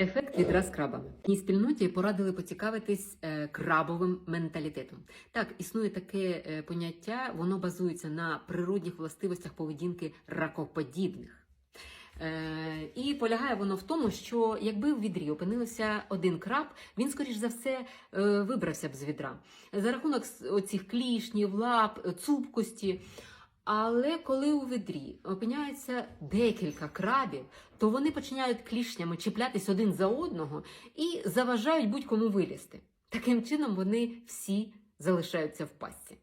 Ефект відра з крабами. В спільноті порадили поцікавитись е, крабовим менталітетом. Так, існує таке е, поняття, воно базується на природних властивостях поведінки ракоподібних. Е, і полягає воно в тому, що якби в відрі опинився один краб, він, скоріш за все, вибрався б з відра. За рахунок оцих клішнів, лап, цупкості. Але коли у відрі опиняється декілька крабів, то вони починають клішнями чіплятись один за одного і заважають будь-кому вилізти. Таким чином вони всі залишаються в пастці.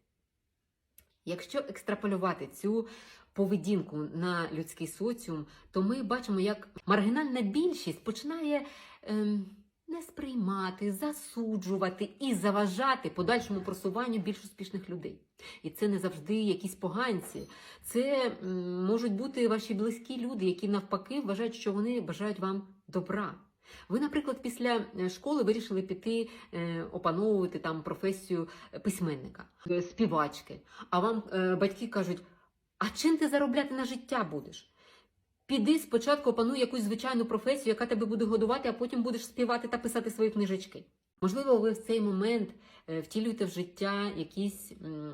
Якщо екстраполювати цю поведінку на людський соціум, то ми бачимо, як маргінальна більшість починає ем, не сприймати, засуджувати і заважати подальшому просуванню більш успішних людей. І це не завжди якісь поганці. Це можуть бути ваші близькі люди, які навпаки вважають, що вони бажають вам добра. Ви, наприклад, після е, школи вирішили піти е, опановувати там професію письменника, е, співачки. А вам е, батьки кажуть: а чим ти заробляти на життя будеш? Піди спочатку опануй якусь звичайну професію, яка тебе буде годувати, а потім будеш співати та писати свої книжечки. Можливо, ви в цей момент е, втілюєте в життя якісь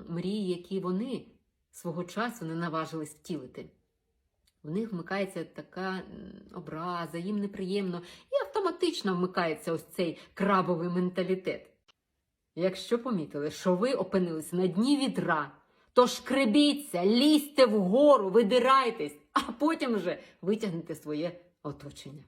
мрії, які вони свого часу не наважились втілити. В них вмикається така образа, їм неприємно, і автоматично вмикається ось цей крабовий менталітет. Якщо помітили, що ви опинились на дні відра, то шкребіться, лізьте вгору, видирайтесь, а потім вже витягнете своє оточення.